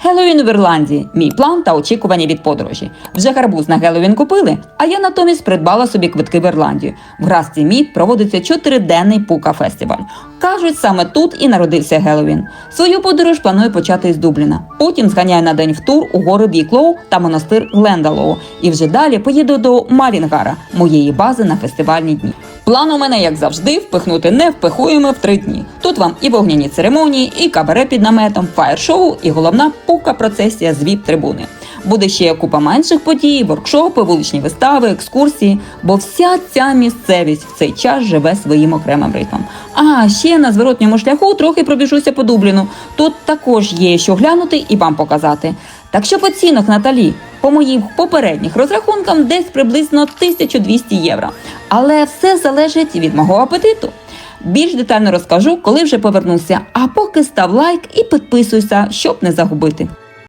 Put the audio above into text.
Геловін у Ірландії. Мій план та очікування від подорожі. Вже гарбуз на Геловін купили, а я натомість придбала собі квитки в Ірландію. В Грасті Мід проводиться чотириденний пука фестиваль. Кажуть, саме тут і народився Геловін. Свою подорож планую почати із Дубліна. Потім зганяю на день в тур у гори Біклоу та монастир Глендалоу. І вже далі поїду до Малінгара, моєї бази на фестивальні дні. План у мене, як завжди, впихнути невпихуємо в три дні. Тут вам і вогняні церемонії, і кабаре під наметом, фаєр-шоу, і головна пука процесія з віп-трибуни. Буде ще купа менших подій, воркшопи, вуличні вистави, екскурсії, бо вся ця місцевість в цей час живе своїм окремим ритмом. А ще на зворотньому шляху трохи пробіжуся по Дубліну. Тут також є що глянути і вам показати. Так що оцінок Наталі по моїм попередніх розрахункам десь приблизно 1200 євро. Але все залежить від мого апетиту. Більш детально розкажу, коли вже повернуся. А поки став лайк і підписуйся, щоб не загубити.